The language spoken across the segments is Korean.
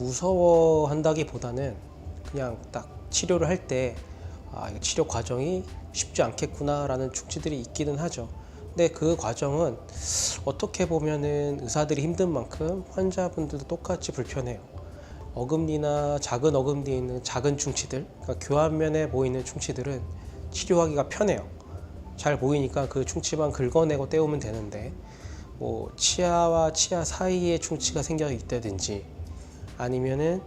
무서워한다기보다는 그냥 딱 치료를 할때 아, 치료 과정이 쉽지 않겠구나라는 충치들이 있기는 하죠. 근데 그 과정은 어떻게 보면은 의사들이 힘든 만큼 환자분들도 똑같이 불편해요. 어금니나 작은 어금니에 있는 작은 충치들, 그러니까 교환면에 보이는 충치들은 치료하기가 편해요. 잘 보이니까 그 충치만 긁어내고 떼우면 되는데 뭐 치아와 치아 사이에 충치가 생겨 있다든지 아니면은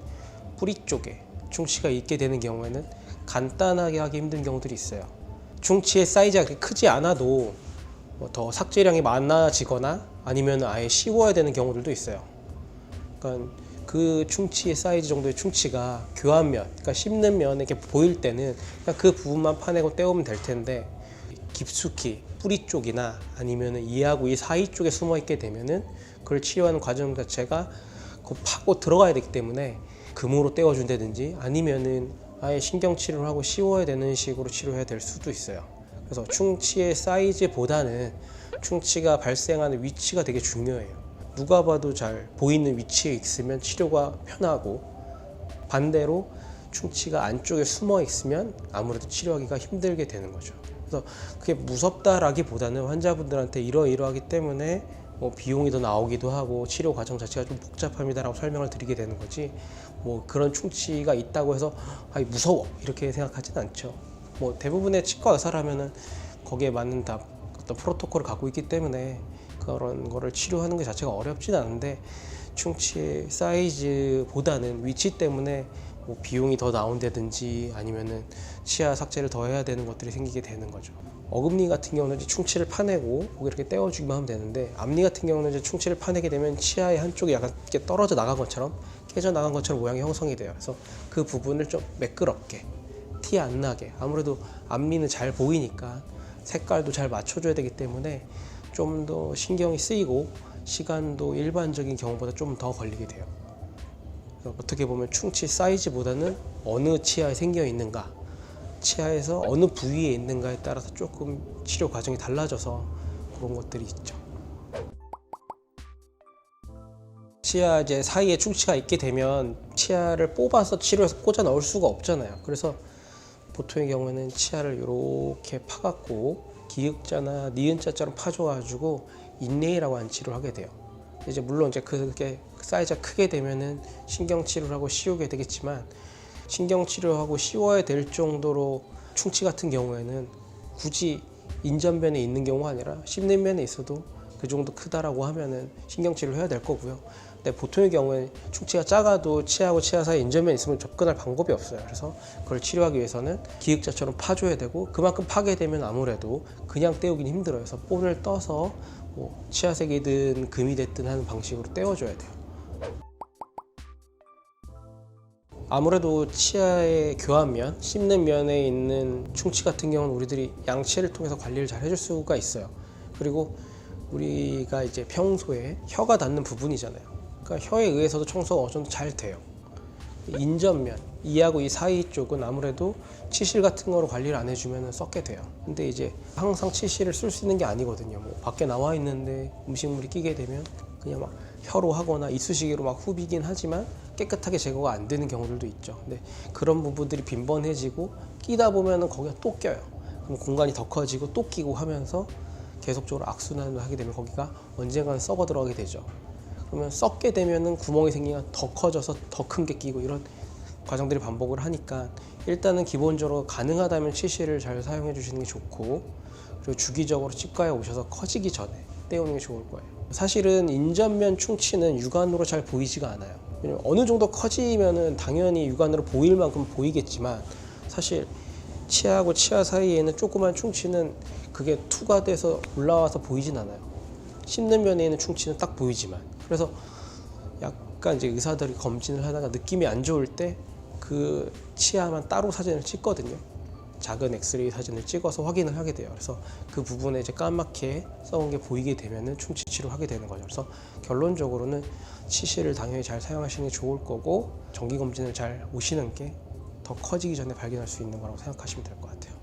뿌리 쪽에 충치가 있게 되는 경우에는 간단하게 하기 힘든 경우들이 있어요. 충치의 사이즈가 그렇게 크지 않아도 뭐더 삭제량이 많아지거나 아니면 아예 씌워야 되는 경우들도 있어요. 그러니까 그 충치의 사이즈 정도의 충치가 교환면, 그러니까 씹는 면에 이렇게 보일 때는 그 부분만 파내고 떼우면 될 텐데 깊숙이 뿌리 쪽이나 아니면 이하고 이 사이 쪽에 숨어 있게 되면은 그걸 치료하는 과정 자체가 그 파고 들어가야 되기 때문에 금으로 떼어준다든지 아니면은 아예 신경 치료를 하고 씌워야 되는 식으로 치료해야 될 수도 있어요. 그래서 충치의 사이즈보다는 충치가 발생하는 위치가 되게 중요해요. 누가 봐도 잘 보이는 위치에 있으면 치료가 편하고 반대로 충치가 안쪽에 숨어 있으면 아무래도 치료하기가 힘들게 되는 거죠. 그래서 그게 무섭다라기보다는 환자분들한테 이러이러하기 때문에 뭐 비용이 더 나오기도 하고 치료 과정 자체가 좀 복잡합니다라고 설명을 드리게 되는 거지 뭐 그런 충치가 있다고 해서 아 무서워 이렇게 생각하진 않죠. 뭐 대부분의 치과 의사라면은 거기에 맞는 다 어떤 프로토콜을 갖고 있기 때문에 그런 거를 치료하는 것 자체가 어렵진 않은데 충치의 사이즈보다는 위치 때문에 뭐 비용이 더 나온다든지 아니면은 치아 삭제를 더 해야 되는 것들이 생기게 되는 거죠. 어금니 같은 경우는 이제 충치를 파내고 거기 이렇게 떼어주기만 하면 되는데 앞니 같은 경우는 이제 충치를 파내게 되면 치아의 한쪽이 약간 이렇게 떨어져 나간 것처럼 깨져 나간 것처럼 모양이 형성이 돼요. 그래서 그 부분을 좀 매끄럽게 티 안 나게 아무래도 앞니는 잘 보이니까 색깔도 잘 맞춰줘야 되기 때문에 좀 더 신경이 쓰이고 시간도 일반적인 경우보다 좀 더 걸리게 돼요. 어떻게 보면 충치 사이즈보다는 어느 치아에 생겨 있는가, 치아에서 어느 부위에 있는가에 따라서 조금 치료 과정이 달라져서 그런 것들이 있죠. 치아 이제 사이에 충치가 있게 되면 치아를 뽑아서 치료해서 꽂아 넣을 수가 없잖아요. 그래서 보통의 경우에는 치아를 이렇게 파갖고 기역자나 니은자처럼 파줘가지고 인레이라고 하는 치료를 하게 돼요. 이제 물론 이제 그게 사이즈가 크게 되면은 신경 치료를 하고 씌우게 되겠지만 신경 치료하고 씌워야 될 정도로 충치 같은 경우에는 굳이 인전면에 있는 경우가 아니라 씹는 면에 있어도 그 정도 크다라고 하면은 신경 치료를 해야 될 거고요. 근데 보통의 경우에 충치가 작아도 치아하고 치아 사이 인전면에 있으면 접근할 방법이 없어요. 그래서 그걸 치료하기 위해서는 기역자처럼 파줘야 되고 그만큼 파게 되면 아무래도 그냥 떼우기는 힘들어요. 그래서 본을 떠서 뭐 치아색이든 금이 됐든 하는 방식으로 떼어줘야 돼요. 아무래도 치아의 교환면, 씹는 면에 있는 충치 같은 경우는 우리들이 양치를 통해서 관리를 잘 해줄 수가 있어요. 그리고 우리가 이제 평소에 혀가 닿는 부분이잖아요. 그러니까 혀에 의해서도 청소가 어느 정도 잘 돼요. 인전면, 이하고 이 사이 쪽은 아무래도 치실 같은 거로 관리를 안 해주면 썩게 돼요. 근데 이제 항상 치실을 쓸 수 있는 게 아니거든요. 뭐 밖에 나와 있는데 음식물이 끼게 되면 그냥 막 혀로 하거나 이쑤시개로 막 후비긴 하지만 깨끗하게 제거가 안 되는 경우들도 있죠. 근데 그런 부분들이 빈번해지고 끼다 보면은 거기가 또 껴요. 그럼 공간이 더 커지고 또 끼고 하면서 계속적으로 악순환을 하게 되면 거기가 언젠가는 썩어 들어가게 되죠. 그러면 썩게 되면은 구멍이 생기면 더 커져서 더 큰 게 끼고 이런 과정들이 반복을 하니까 일단은 기본적으로 가능하다면 치실을 잘 사용해 주시는 게 좋고 그리고 주기적으로 치과에 오셔서 커지기 전에 떼우는 게 좋을 거예요. 사실은 인전면 충치는 육안으로 잘 보이지가 않아요. 왜냐면 어느 정도 커지면은 당연히 육안으로 보일 만큼 보이겠지만 사실 치아하고 치아 사이에는 조그만 충치는 그게 투가 돼서 올라와서 보이진 않아요. 씹는 면에 있는 충치는 딱 보이지만 그래서 약간 이제 의사들이 검진을 하다가 느낌이 안 좋을 때 그 치아만 따로 사진을 찍거든요. 작은 엑스레이 사진을 찍어서 확인을 하게 돼요. 그래서 그 부분에 이제 까맣게 썩은 게 보이게 되면은 충치 치료하게 되는 거죠. 그래서 결론적으로는 치실을 당연히 잘 사용하시는 게 좋을 거고 정기 검진을 잘 오시는 게 더 커지기 전에 발견할 수 있는 거라고 생각하시면 될 것 같아요.